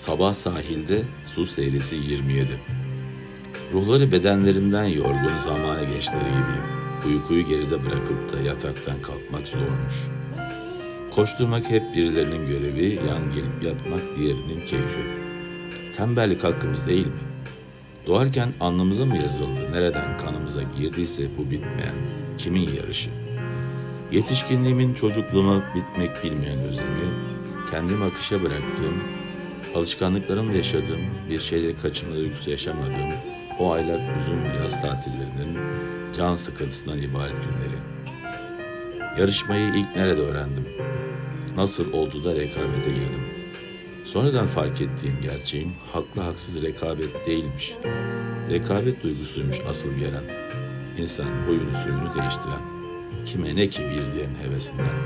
Sabah sahilde su seyresi 27. Ruhları bedenlerinden yorgun zamane gençleri gibiyim. Uykuyu geride bırakıp da yataktan kalkmak zormuş. Koşturmak hep birilerinin görevi, yan gelip yatmak diğerinin keyfi. Tembellik hakkımız değil mi? Doğarken alnımıza mı yazıldı, nereden kanımıza girdiyse bu bitmeyen, kimin yarışı? Yetişkinliğimin çocukluğuma bitmek bilmeyen özlemi, kendimi akışa bıraktığım, alışkanlıklarımla yaşadığım, bir şeyleri kaçırma duygusu yaşamadığım o aylar uzun yaz tatillerinin can sıkıntısından ibaret günleri. Yarışmayı ilk nerede öğrendim? Nasıl oldu da rekabete girdim? Sonradan fark ettiğim gerçeğim haklı haksız rekabet değilmiş. Rekabet duygusuymuş asıl gelen. İnsanın huyunu suyunu değiştiren. Kime ne ki bir diğerinin hevesinden.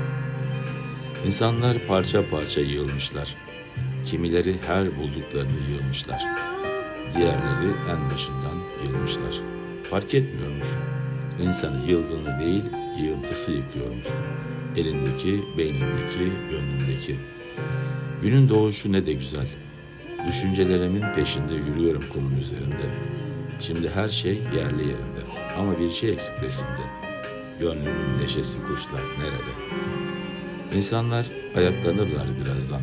İnsanlar parça parça yığılmışlar. Kimileri her bulduklarını yığmışlar. Diğerleri en başından yığılmışlar. Fark etmiyormuş. İnsanı yılgınlığı değil, yığıntısı yıkıyormuş. Elindeki, beynindeki, gönlündeki. Günün doğuşu ne de güzel. Düşüncelerimin peşinde yürüyorum kumun üzerinde. Şimdi her şey yerli yerinde. Ama bir şey eksik resimde. Gönlümün neşesi kuşlar nerede? İnsanlar ayaklanırlar birazdan.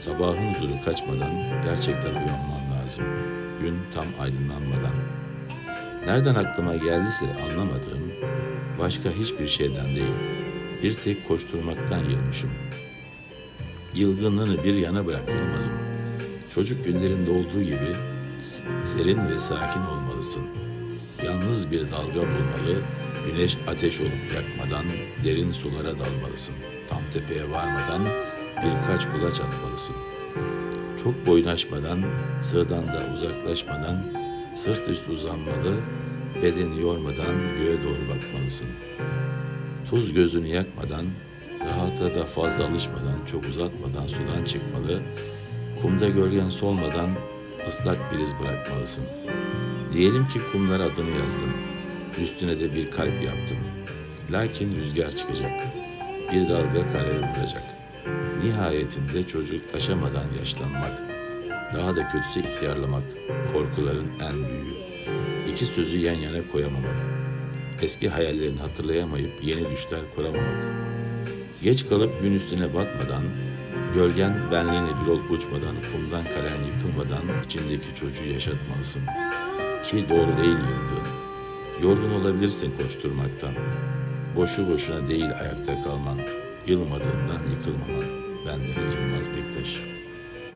Sabahın huzuru kaçmadan gerçekten uyanmam lazım. Gün tam aydınlanmadan. Nereden aklıma geldiyse anlamadığım başka hiçbir şeyden değil. Bir tek koşturmaktan yılmışım. Yılgınlığını bir yana bırak Yılmaz'ım. Çocuk günlerinde olduğu gibi serin ve sakin olmalısın. Yalnız bir dalga bulmalı, güneş ateş olup yakmadan derin sulara dalmalısın. Tam tepeye varmadan birkaç kulaç atmalısın. Çok boyun sığdan da uzaklaşmadan, sırt üstü uzanmalı, bedeni yormadan göğe doğru bakmalısın. Tuz gözünü yakmadan, rahata da fazla alışmadan, çok uzatmadan sudan çıkmalı, kumda gölgen solmadan ıslak bir iz bırakmalısın. Diyelim ki kumlara adını yazdım, üstüne de bir kalp yaptım. Lakin rüzgar çıkacak, bir dalga karaya vuracak. Nihayetinde çocuklaşamadan yaşlanmak, daha da kötüsü ihtiyarlamak, korkuların en büyüğü. İki sözü yan yana koyamamak, eski hayallerini hatırlayamayıp yeni düşler kuramamak. Geç kalıp gün üstüne batmadan, gölgen benliğine bir olup uçmadan, kumdan kalen yıkılmadan içindeki çocuğu yaşatmalısın. Ki doğru değil yıldığın. Yorgun olabilirsin koşturmaktan. Boşu boşuna değil ayakta kalman. Yılmadığından yıkılmaman. Ben Deniz Yılmaz Bektaş.